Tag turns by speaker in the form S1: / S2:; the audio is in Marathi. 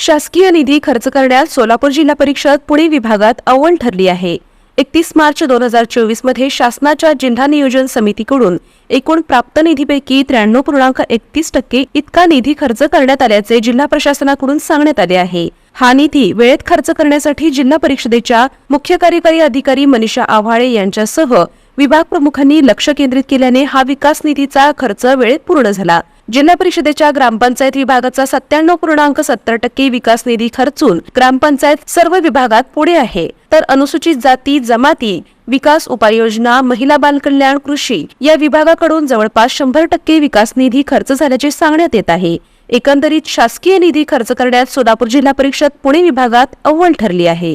S1: शासकीय निधी खर्च करण्यात सोलापूर जिल्हा परिषद पुणे विभागात अव्वल ठरली आहे. एकतीस मार्च दोन हजार चोवीसमध्ये शासनाच्या जिल्हा नियोजन समितीकडून एकूण प्राप्त निधीपैकी त्र्याण्णव पूर्णांक एकतीस टक्के इतका निधी खर्च करण्यात आल्याचे जिल्हा प्रशासनाकडून सांगण्यात आले आहे. हा निधी वेळेत खर्च करण्यासाठी जिल्हा परिषदेच्या मुख्य कार्यकारी अधिकारी मनीषा आव्हाळे यांच्यासह विभाग प्रमुखांनी लक्ष केंद्रित केल्याने हा विकास निधीचा खर्च वेळेत पूर्ण झाला. जिल्हा परिषदेच्या ग्रामपंचायत विभागाचा सत्त्याण्णव पूर्णांक सत्तर टक्के विकास निधी खर्चून ग्रामपंचायत सर्व विभागात पुढे आहे. तर अनुसूचित जाती जमाती विकास उपाययोजना महिला बालकल्याण कृषी या विभागाकडून जवळपास शंभर टक्के विकास निधी खर्च झाल्याचे सांगण्यात येत आहे. एकंदरीत शासकीय निधी खर्च करण्यात सोलापूर जिल्हा परिषद पुणे विभागात अव्वल ठरली आहे.